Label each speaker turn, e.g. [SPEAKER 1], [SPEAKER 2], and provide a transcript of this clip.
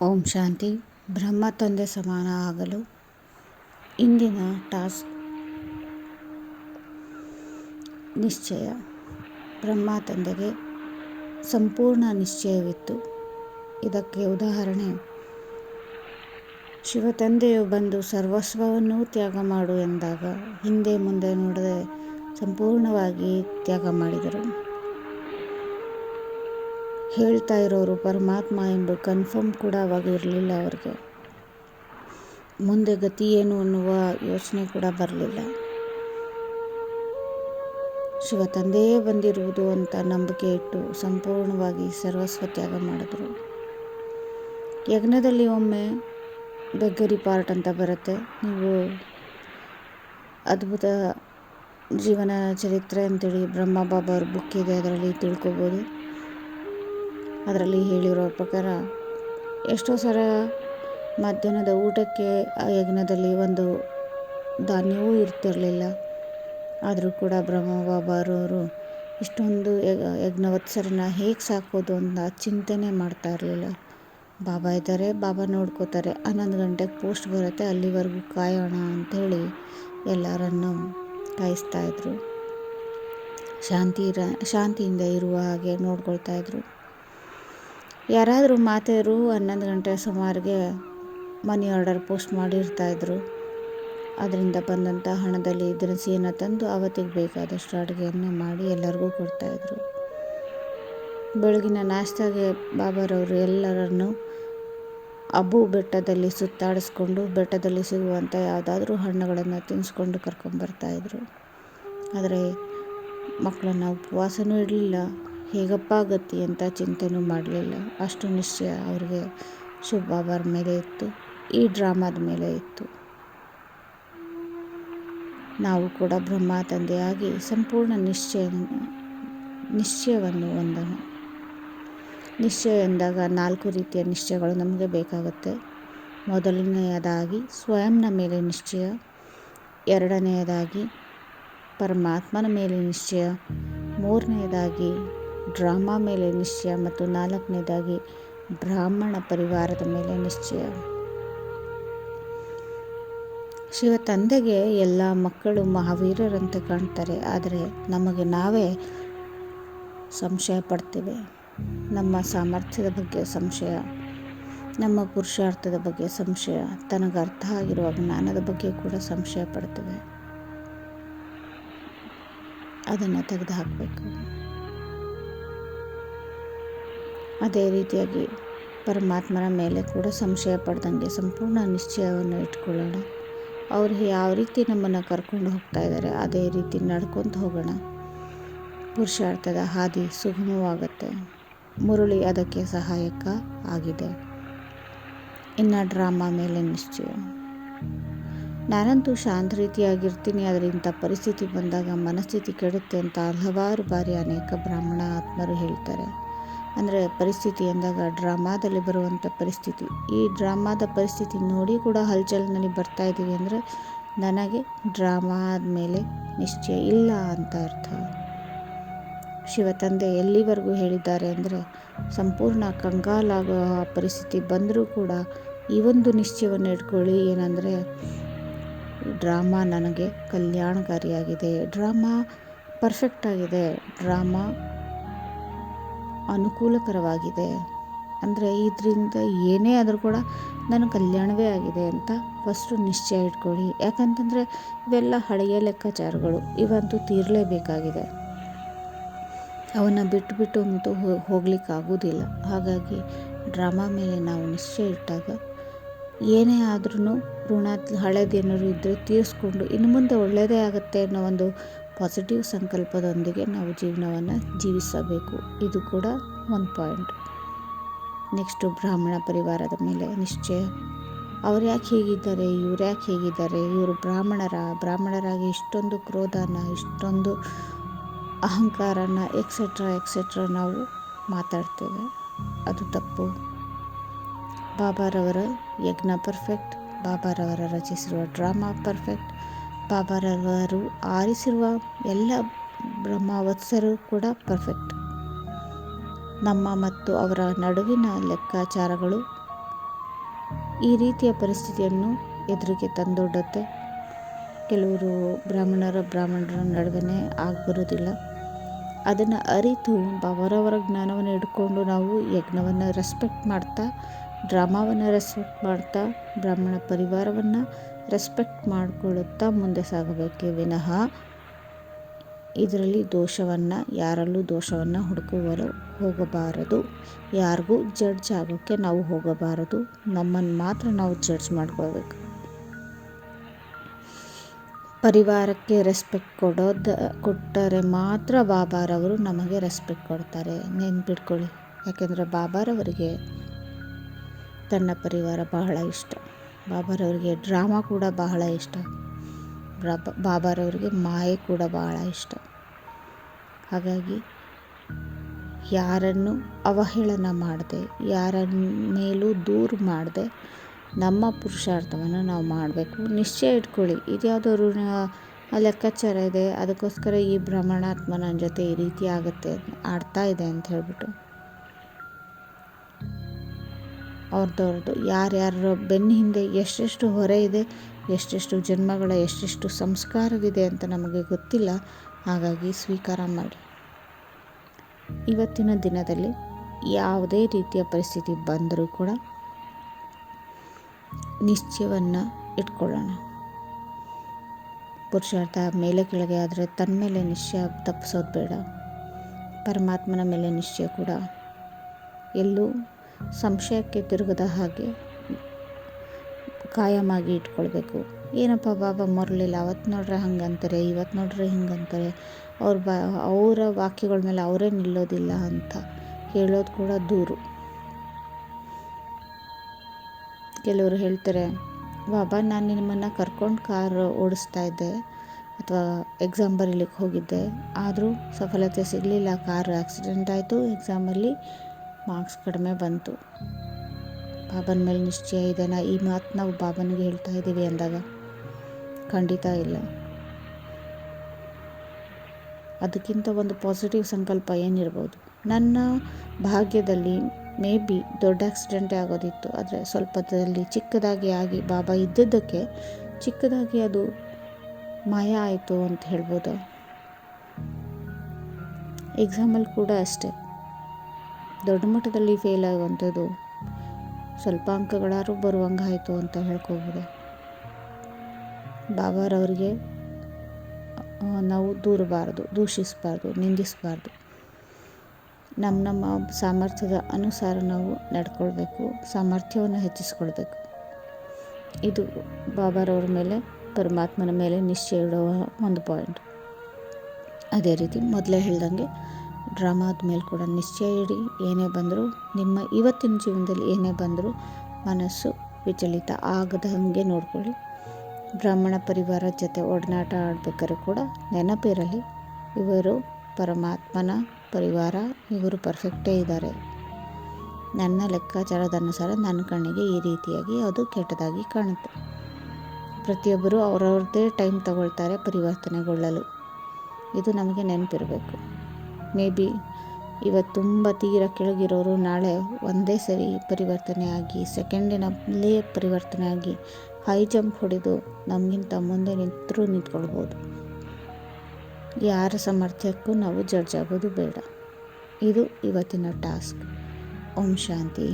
[SPEAKER 1] ಓಂ ಶಾಂತಿ. ಬ್ರಹ್ಮ ತಂದೆ ಸಮಾನ ಆಗಲು ಇಂದಿನ ಟಾಸ್ಕ್ ನಿಶ್ಚಯ. ಬ್ರಹ್ಮ ತಂದೆಗೆ ಸಂಪೂರ್ಣ ನಿಶ್ಚಯವಿತ್ತು. ಇದಕ್ಕೆ ಉದಾಹರಣೆ, ಶಿವ ತಂದೆಯು ಬಂದು ಸರ್ವಸ್ವವನ್ನೂ ತ್ಯಾಗ ಮಾಡು ಎಂದಾಗ ಹಿಂದೆ ಮುಂದೆ ನೋಡದೆ ಸಂಪೂರ್ಣವಾಗಿ ತ್ಯಾಗ ಮಾಡಿದರು. ಹೇಳ್ತಾ ಇರೋರು ಪರಮಾತ್ಮ ಎಂದು ಕನ್ಫರ್ಮ್ ಕೂಡ ಅವಾಗ ಇರಲಿಲ್ಲ ಅವ್ರಿಗೆ. ಮುಂದೆ ಗತಿ ಏನು ಅನ್ನುವ ಯೋಚನೆ ಕೂಡ ಬರಲಿಲ್ಲ. ಶಿವ ತಂದೆಯೇ ಬಂದಿರುವುದು ಅಂತ ನಂಬಿಕೆ ಇಟ್ಟು ಸಂಪೂರ್ಣವಾಗಿ ಸರ್ವಸ್ವ ತ್ಯಾಗ ಮಾಡಿದ್ರು. ಯಜ್ಞದಲ್ಲಿ ಒಮ್ಮೆ ಬೆಗ್ಗರಿ ಪಾರ್ಟ್ ಅಂತ ಬರುತ್ತೆ. ನೀವು ಅದ್ಭುತ ಜೀವನ ಚರಿತ್ರೆ ಅಂತೇಳಿ ಬ್ರಹ್ಮ ಬಾಬಾ ಅವ್ರ ಬುಕ್ ಇದೆ, ಅದರಲ್ಲಿ ತಿಳ್ಕೊಬೋದು. ಅದರಲ್ಲಿ ಹೇಳಿರೋ ಪ್ರಕಾರ ಎಷ್ಟೋ ಸಲ ಮಧ್ಯಾಹ್ನದ ಊಟಕ್ಕೆ ಆ ಯಜ್ಞದಲ್ಲಿ ಒಂದು ಧಾನ್ಯವೂ ಇರ್ತಿರಲಿಲ್ಲ. ಆದರೂ ಕೂಡ ಬ್ರಹ್ಮ ಬಾಬಾರವರು ಇಷ್ಟೊಂದು ಯಜ್ಞವತ್ಸರನ ಹೇಗೆ ಸಾಕೋದು ಅಂತ ಚಿಂತನೆ ಮಾಡ್ತಾ ಇರಲಿಲ್ಲ. ಬಾಬಾ ಇದ್ದಾರೆ ಬಾಬಾ ನೋಡ್ಕೋತಾರೆ. ಹನ್ನೊಂದು ಗಂಟೆಗೆ ಪೋಸ್ಟ್ ಬರುತ್ತೆ, ಅಲ್ಲಿವರೆಗೂ ಕಾಯೋಣ ಅಂಥೇಳಿ ಎಲ್ಲರನ್ನು ಕಾಯಿಸ್ತಾಯಿದ್ರು ಶಾಂತಿ ಶಾಂತಿಯಿಂದ ಇರುವ ಹಾಗೆ ನೋಡ್ಕೊಳ್ತಾಯಿದ್ರು ಯಾರಾದರೂ ಮಾತೆಯರು ಹನ್ನೊಂದು ಗಂಟೆ ಸುಮಾರಿಗೆ ಮನಿ ಆರ್ಡರ್ ಪೋಸ್ಟ್ ಮಾಡಿರ್ತಾಯಿದ್ರು ಅದರಿಂದ ಬಂದಂಥ ಹಣದಲ್ಲಿ ದಿನಸಿಯನ್ನು ತಂದು ಅವತ್ತಿಗೆ ಬೇಕಾದಷ್ಟು ಅಡುಗೆಯನ್ನು ಮಾಡಿ ಎಲ್ಲರಿಗೂ ಕೊಡ್ತಾಯಿದ್ರು ಬೆಳಗಿನ ನಾಷ್ಟಾಗೆ ಬಾಬಾರವರು ಎಲ್ಲರನ್ನು ಅಬ್ಬು ಬೆಟ್ಟದಲ್ಲಿ ಸುತ್ತಾಡಿಸ್ಕೊಂಡು ಬೆಟ್ಟದಲ್ಲಿ ಸಿಗುವಂಥ ಯಾವುದಾದ್ರೂ ಹಣ್ಣುಗಳನ್ನು ತಿನ್ನಿಸ್ಕೊಂಡು ಕರ್ಕೊಂಬರ್ತಾಯಿದ್ರು ಆದರೆ ಮಕ್ಕಳನ್ನು ಉಪವಾಸನೂ ಇಡಲಿಲ್ಲ ಹೇಗಪ್ಪ ಗತಿ ಅಂತ ಚಿಂತೆನೂ ಮಾಡಲಿಲ್ಲ. ಅಷ್ಟು ನಿಶ್ಚಯ ಅವ್ರಿಗೆ ಅವರ ಮೇಲೆ ಇತ್ತು. ಈ ಡ್ರಾಮಾದ ಮೇಲೆ ಇತ್ತು. ನಾವು ಕೂಡ ಬ್ರಹ್ಮ ತಂದೆಯಾಗಿ ಸಂಪೂರ್ಣ ನಿಶ್ಚಯ, ನಿಶ್ಚಯವನ್ನು ಹೊಂದೋಣ. ನಿಶ್ಚಯ ಎಂದಾಗ ನಾಲ್ಕು ರೀತಿಯ ನಿಶ್ಚಯಗಳು ನಮಗೆ ಬೇಕಾಗುತ್ತೆ. ಮೊದಲನೆಯದಾಗಿ ಸ್ವಯಂನ ಮೇಲೆ ನಿಶ್ಚಯ, ಎರಡನೆಯದಾಗಿ ಪರಮಾತ್ಮನ ಮೇಲೆ ನಿಶ್ಚಯ, ಮೂರನೆಯದಾಗಿ ಡ್ರಾಮಾ ಮೇಲೆ ನಿಶ್ಚಯ ಮತ್ತು ನಾಲ್ಕನೇದಾಗಿ ಬ್ರಾಹ್ಮಣ ಪರಿವಾರದ ಮೇಲೆ ನಿಶ್ಚಯ. ಶಿವ ತಂದೆಗೆ ಎಲ್ಲ ಮಕ್ಕಳು ಮಹಾವೀರರಂತೆ ಕಾಣ್ತಾರೆ, ಆದರೆ ನಮಗೆ ನಾವೇ ಸಂಶಯ ಪಡ್ತೇವೆ. ನಮ್ಮ ಸಾಮರ್ಥ್ಯದ ಬಗ್ಗೆ ಸಂಶಯ, ನಮ್ಮ ಪುರುಷಾರ್ಥದ ಬಗ್ಗೆ ಸಂಶಯ, ತನಗೆ ಅರ್ಥ ಆಗಿರುವ ಜ್ಞಾನದ ಬಗ್ಗೆ ಕೂಡ ಸಂಶಯ ಪಡ್ತೇವೆ. ಅದನ್ನು ತೆಗೆದು ಹಾಕಬೇಕು ಅದೇ ರೀತಿಯಾಗಿ ಪರಮಾತ್ಮನ ಮೇಲೆ ಕೂಡ ಸಂಶಯ ಪಡ್ದಂಗೆ ಸಂಪೂರ್ಣ ನಿಶ್ಚಯವನ್ನು ಇಟ್ಕೊಳ್ಳೋಣ. ಅವರು ಯಾವ ರೀತಿ ನಮ್ಮನ್ನು ಕರ್ಕೊಂಡು ಹೋಗ್ತಾ ಇದ್ದಾರೆ ಅದೇ ರೀತಿ ನಡ್ಕೊತ ಹೋಗೋಣ. ಪುರುಷಾರ್ಥದ ಹಾದಿ ಸುಗಮವಾಗುತ್ತೆ. ಮುರುಳಿ ಅದಕ್ಕೆ ಸಹಾಯಕ ಆಗಿದೆ. ಇನ್ನು ಡ್ರಾಮಾ ಮೇಲೆ ನಿಶ್ಚಯ. ನಾನಂತೂ ಶಾಂತ ರೀತಿಯಾಗಿರ್ತೀನಿ ಆದರೆ ಇಂಥ ಪರಿಸ್ಥಿತಿ ಬಂದಾಗ ಮನಸ್ಥಿತಿ ಕೆಡುತ್ತೆ ಅಂತ ಹಲವಾರು ಬಾರಿ ಅನೇಕ ಬ್ರಾಹ್ಮಣ ಆತ್ಮರು ಹೇಳ್ತಾರೆ. ಅಂದರೆ ಪರಿಸ್ಥಿತಿ ಎಂದಾಗ ಡ್ರಾಮಾದಲ್ಲಿ ಬರುವಂಥ ಪರಿಸ್ಥಿತಿ. ಈ ಡ್ರಾಮಾದ ಪರಿಸ್ಥಿತಿ ನೋಡಿ ಕೂಡ ಹಲ್ಚಲ್ನಲ್ಲಿ ಬರ್ತಾ ಇದ್ದೀವಿ ಅಂದರೆ ನನಗೆ ಡ್ರಾಮಾ ಆದಮೇಲೆ ನಿಶ್ಚಯ ಇಲ್ಲ ಅಂತ ಅರ್ಥ. ಶಿವ ತಂದೆ ಎಲ್ಲಿವರೆಗೂ ಹೇಳಿದ್ದಾರೆ ಅಂದರೆ ಸಂಪೂರ್ಣ ಕಂಗಾಲಾಗುವ ಪರಿಸ್ಥಿತಿ ಬಂದರೂ ಕೂಡ ಈ ಒಂದು ನಿಶ್ಚಯವನ್ನು ಇಟ್ಕೊಳ್ಳಿ ಏನಂದರೆ ಡ್ರಾಮಾ ನನಗೆ ಕಲ್ಯಾಣಕಾರಿಯಾಗಿದೆ. ಡ್ರಾಮಾ ಪರ್ಫೆಕ್ಟ್ ಆಗಿದೆ. ಡ್ರಾಮಾ ಅನುಕೂಲಕರವಾಗಿದೆ. ಅಂದರೆ ಇದರಿಂದ ಏನೇ ಆದರೂ ಕೂಡ ನನ್ನ ಕಲ್ಯಾಣವೇ ಆಗಿದೆ ಅಂತ ಫಸ್ಟು ನಿಶ್ಚಯ ಇಟ್ಕೊಳ್ಳಿ. ಯಾಕಂತಂದರೆ ಇವೆಲ್ಲ ಹಳೆಯ ಲೆಕ್ಕಾಚಾರಗಳು. ಇವಂತೂ ತೀರಲೇಬೇಕಾಗಿದೆ. ಅವನ್ನು ಬಿಟ್ಟು ಬಿಟ್ಟು ಹೋಗ್ಲಿಕ್ಕೆ ಆಗೋದಿಲ್ಲ ಹಾಗಾಗಿ ಡ್ರಾಮಾ ಮೇಲೆ ನಾವು ನಿಶ್ಚಯ ಇಟ್ಟಾಗ ಏನೇ ಆದ್ರೂ ಋಣ ಹಳೇದೇನಾದ್ರು ಇದ್ದರೆ ತೀರಿಸ್ಕೊಂಡು ಇನ್ನು ಮುಂದೆ ಒಳ್ಳೆಯದೇ ಆಗುತ್ತೆ ಅನ್ನೋ ಒಂದು ಪಾಸಿಟಿವ್ ಸಂಕಲ್ಪದೊಂದಿಗೆ ನಾವು ಜೀವನವನ್ನು ಜೀವಿಸಬೇಕು. ಇದು ಕೂಡ ಒನ್ ಪಾಯಿಂಟ್ ನೆಕ್ಸ್ಟು ಬ್ರಾಹ್ಮಣ ಪರಿವಾರದ ಮೇಲೆ ನಿಶ್ಚಯ. ಅವ್ರು ಯಾಕೆ ಹೇಗಿದ್ದಾರೆ? ಇವ್ರು ಯಾಕೆ ಹೇಗಿದ್ದಾರೆ? ಇವರು ಬ್ರಾಹ್ಮಣರ? ಬ್ರಾಹ್ಮಣರಾಗಿ ಇಷ್ಟೊಂದು ಕ್ರೋಧನ, ಇಷ್ಟೊಂದು ಅಹಂಕಾರನ ಎಕ್ಸೆಟ್ರಾ ಎಕ್ಸೆಟ್ರಾ ನಾವು ಮಾತಾಡ್ತೇವೆ. ಅದು ತಪ್ಪು. ಬಾಬಾರವರ ಯಜ್ಞ ಪರ್ಫೆಕ್ಟ್ ಬಾಬಾರವರ ರಚಿಸಿರುವ ಡ್ರಾಮಾ ಪರ್ಫೆಕ್ಟ್ ಬಾಬಾರವರು ಆರಿಸಿರುವ ಎಲ್ಲ ಬ್ರಹ್ಮವತ್ಸರು ಕೂಡ ಪರ್ಫೆಕ್ಟ್ ನಮ್ಮ ಮತ್ತು ಅವರ ನಡುವಿನ ಲೆಕ್ಕಾಚಾರಗಳು ಈ ರೀತಿಯ ಪರಿಸ್ಥಿತಿಯನ್ನು ಎದುರಿಗೆ ತಂದೊಡ್ಡುತ್ತೆ. ಕೆಲವರು ಬ್ರಾಹ್ಮಣರ ಬ್ರಾಹ್ಮಣರ ನಡುವೆ ಆಗಿಬರೋದಿಲ್ಲ ಅದನ್ನು ಅರಿತು ಅವರವರ ಜ್ಞಾನವನ್ನು ಇಟ್ಕೊಂಡು ನಾವು ಯಜ್ಞವನ್ನು ರೆಸ್ಪೆಕ್ಟ್ ಮಾಡ್ತಾ ಡ್ರಾಮಾವನ್ನು ರೆಸ್ಪೆಕ್ಟ್ ಮಾಡ್ತಾ, ಬ್ರಾಹ್ಮಣ ಪರಿವಾರವನ್ನು ರೆಸ್ಪೆಕ್ಟ್ ಮಾಡಿಕೊಳ್ಳುತ್ತಾ ಮುಂದೆ ಸಾಗಬೇಕೇ. ವಿನಃ ಇದರಲ್ಲಿ ದೋಷವನ್ನು, ಯಾರಲ್ಲೂ ದೋಷವನ್ನು ಹುಡುಕುವಲು ಹೋಗಬಾರದು. ಯಾರಿಗೂ ಜಡ್ಜ್ ಆಗೋಕ್ಕೆ ನಾವು ಹೋಗಬಾರದು. ನಮ್ಮನ್ನು ಮಾತ್ರ ನಾವು ಜಡ್ಜ್ ಮಾಡ್ಕೋಬೇಕು ಪರಿವಾರಕ್ಕೆ ರೆಸ್ಪೆಕ್ಟ್ ಕೊಡೋದು, ಕೊಟ್ಟರೆ ಮಾತ್ರ ಬಾಬಾರವರು ನಮಗೆ ರೆಸ್ಪೆಕ್ಟ್ ಕೊಡ್ತಾರೆ. ನೆನ್ಪಿಟ್ಕೊಳ್ಳಿ. ಯಾಕೆಂದರೆ ಬಾಬಾರವರಿಗೆ ತನ್ನ ಪರಿವಾರ ಬಹಳ ಇಷ್ಟ. ಬಾಬಾರವ್ರಿಗೆ ಡ್ರಾಮಾ ಕೂಡ ಬಹಳ ಇಷ್ಟ. ಬಾಬಾರವ್ರಿಗೆ ಮಾಯೆ ಕೂಡ ಬಹಳ ಇಷ್ಟ. ಹಾಗಾಗಿ ಯಾರನ್ನು ಅವಹೇಳನ ಮಾಡದೆ ಯಾರ ಮೇಲೂ ದೂರು ಮಾಡದೆ, ನಮ್ಮ ಪುರುಷಾರ್ಥವನ್ನು ನಾವು ಮಾಡಬೇಕು. ನಿಶ್ಚಯ ಇಟ್ಕೊಳ್ಳಿ, ಇದ್ಯಾವುದಾದ್ರು ಲೆಕ್ಕಾಚಾರ ಇದೆ, ಅದಕ್ಕೋಸ್ಕರ ಈ ಬ್ರಹ್ಮಣಾತ್ಮ ನನ್ನ ಜೊತೆ ಈ ರೀತಿ ಆಗುತ್ತೆ ಆಡ್ತಾ ಇದೆ ಅಂತ ಹೇಳ್ಬಿಟ್ಟು. ಅವ್ರದ್ದವ್ರದ್ದು ಯಾರ್ಯಾರ ಬೆನ್ನ ಹಿಂದೆ ಎಷ್ಟೆಷ್ಟು ಹೊರೆ ಇದೆ, ಎಷ್ಟೆಷ್ಟು ಜನ್ಮಗಳ ಎಷ್ಟೆಷ್ಟು ಸಂಸ್ಕಾರವಿದೆ ಅಂತ ನಮಗೆ ಗೊತ್ತಿಲ್ಲ. ಹಾಗಾಗಿ ಸ್ವೀಕಾರ ಮಾಡಿ. ಇವತ್ತಿನ ದಿನದಲ್ಲಿ ಯಾವುದೇ ರೀತಿಯ ಪರಿಸ್ಥಿತಿ ಬಂದರೂ ಕೂಡ ನಿಶ್ಚಯವನ್ನು ಇಟ್ಕೊಳ್ಳೋಣ. ಪುರುಷಾರ್ಥ ಮೇಲೆ ಕೆಳಗೆ ಆದರೆ ತನ್ನ ಮೇಲೆ ನಿಶ್ಚಯ ತಪ್ಪಿಸೋದು ಬೇಡ. ಪರಮಾತ್ಮನ ಮೇಲೆ ನಿಶ್ಚಯ ಕೂಡ ಎಲ್ಲೂ ಸಂಶಯಕ್ಕೆ ತಿರುಗದ ಹಾಗೆ ಕಾಯಮಾಗಿ ಇಟ್ಕೊಳ್ಬೇಕು. ಏನಪ್ಪ ಬಾಬಾ, ಮರಲಿಲ್ಲ. ಅವತ್ತು ನೋಡ್ರೆ ಹಂಗಂತಾರೆ ಇವತ್ತು ನೋಡ್ರೆ ಹಿಂಗಂತಾರೆ. ಅವ್ರ ಬಾ, ಅವರ ವಾಕ್ಯಗಳ ಮೇಲೆ ಅವರೇ ನಿಲ್ಲೋದಿಲ್ಲ ಅಂತ ಹೇಳೋದು ಕೂಡ ದೂರು. ಕೆಲವರು ಹೇಳ್ತಾರೆ, ಬಾಬಾ, ನಾನು ನಿಮ್ಮನ್ನು ಕರ್ಕೊಂಡು ಕಾರ್ ಓಡಿಸ್ತಾ ಇದ್ದೆ ಅಥವಾ ಎಕ್ಸಾಮ್ ಬರೀಲಿಕ್ಕೆ ಹೋಗಿದ್ದೆ. ಆದರೂ ಸಫಲತೆ ಸಿಗಲಿಲ್ಲ. ಕಾರ್ ಆಕ್ಸಿಡೆಂಟ್ ಆಯಿತು ಎಕ್ಸಾಮಲ್ಲಿ ಮಾರ್ಕ್ಸ್ ಕಡಿಮೆ ಬಂತು. ಬಾಬನ ಮೇಲೆ ನಿಶ್ಚಯ ಇದೆನಾ ಈ ಮಾತು ನಾವು ಬಾಬನಿಗೆ ಹೇಳ್ತಾ ಇದ್ದೀವಿ ಅಂದಾಗ ಖಂಡಿತ ಇಲ್ಲ. ಅದಕ್ಕಿಂತ ಒಂದು ಪಾಸಿಟಿವ್ ಸಂಕಲ್ಪ ಏನಿರ್ಬೋದು? ನನ್ನ ಭಾಗ್ಯದಲ್ಲಿ ಮೇ ಬಿ ದೊಡ್ಡ ಆಕ್ಸಿಡೆಂಟೇ ಆಗೋದಿತ್ತು. ಆದರೆ ಸ್ವಲ್ಪದಲ್ಲಿ ಚಿಕ್ಕದಾಗಿ ಆಗಿ ಬಾಬಾ ಇದ್ದಿದ್ದಕ್ಕೆ ಚಿಕ್ಕದಾಗಿ ಅದು ಮಾಯ ಆಯಿತು ಅಂತ ಹೇಳ್ಬೋದು? ಎಕ್ಸಾಮಲ್ಲಿ ಕೂಡ ಅಷ್ಟೇ. ದೊಡ್ಡ ಮಟ್ಟದಲ್ಲಿ ಫೇಲ್ ಆಗುವಂಥದ್ದು ಸ್ವಲ್ಪ ಅಂಕಗಳಾರು ಬರುವಂಗಾಯಿತು ಅಂತ ಹೇಳ್ಕೋಬೋದು. ಬಾಬಾರವರಿಗೆ ನಾವು ದೂರಬಾರ್ದು, ದೂಷಿಸಬಾರ್ದು, ನಿಂದಿಸಬಾರ್ದು. ನಮ್ಮ ನಮ್ಮ ಸಾಮರ್ಥ್ಯದ ಅನುಸಾರ ನಾವು ನಡ್ಕೊಳ್ಬೇಕು, ಸಾಮರ್ಥ್ಯವನ್ನು ಹೆಚ್ಚಿಸ್ಕೊಳ್ಬೇಕು. ಇದು ಬಾಬಾರವ್ರ ಮೇಲೆ, ಪರಮಾತ್ಮನ ಮೇಲೆ ನಿಶ್ಚಯ ಇಡುವ ಒಂದು ಪಾಯಿಂಟ್ ಅದೇ ರೀತಿ ಮೊದಲೇ ಹೇಳ್ದಂಗೆ ಡ್ರಾಮಾದ ಮೇಲೆ ಕೂಡ ನಿಶ್ಚಯ ಇಡಿ, ಏನೇ ಬಂದರೂ ನಿಮ್ಮ ಇವತ್ತಿನ ಜೀವನದಲ್ಲಿ ಏನೇ ಬಂದರೂ ಮನಸ್ಸು ವಿಚಲಿತ ಆಗದ ಹಾಗೆ ನೋಡ್ಕೊಳ್ಳಿ. ಬ್ರಾಹ್ಮಣ ಪರಿವಾರ ಜೊತೆ ಒಡನಾಟ ಆಡ್ಬೇಕಾದ್ರೆ ಕೂಡ ನೆನಪಿರಲಿ, ಇವರು ಪರಮಾತ್ಮನ ಪರಿವಾರ, ಇವರು ಪರ್ಫೆಕ್ಟೇ ಇದ್ದಾರೆ. ನನ್ನ ಲೆಕ್ಕಾಚಾರದ ಅನುಸಾರ ನನ್ನ ಕಣ್ಣಿಗೆ ಈ ರೀತಿಯಾಗಿ ಅದು ಕೆಟ್ಟದಾಗಿ ಕಾಣುತ್ತೆ. ಪ್ರತಿಯೊಬ್ಬರು ಅವರವ್ರದ್ದೇ ಟೈಮ್ ತಗೊಳ್ತಾರೆ ಪರಿವರ್ತನೆಗೊಳ್ಳಲು. ಇದು ನಮಗೆ ನೆನಪಿರಬೇಕು. ಮೇ ಬಿ ಇವತ್ತು ತುಂಬ ತೀರ ಕೆಳಗಿರೋರು ನಾಳೆ ಒಂದೇ ಸರಿ ಪರಿವರ್ತನೆ ಆಗಿ, ಸೆಕೆಂಡಿನಲ್ಲೇ ಪರಿವರ್ತನೆ ಆಗಿ, ಹೈ ಜಂಪ್ ಹೊಡೆದು ನಮಗಿಂತ ಮುಂದೆ ನಿಂತರೂ ನಿಂತ್ಕೊಳ್ಬೋದು. ಯಾರ ಸಾಮರ್ಥ್ಯಕ್ಕೂ ನಾವು ಜಡ್ಜ್ ಆಗೋದು ಬೇಡ. ಇದು ಇವತ್ತಿನ ಟಾಸ್ಕ್. ಓಂ ಶಾಂತಿ.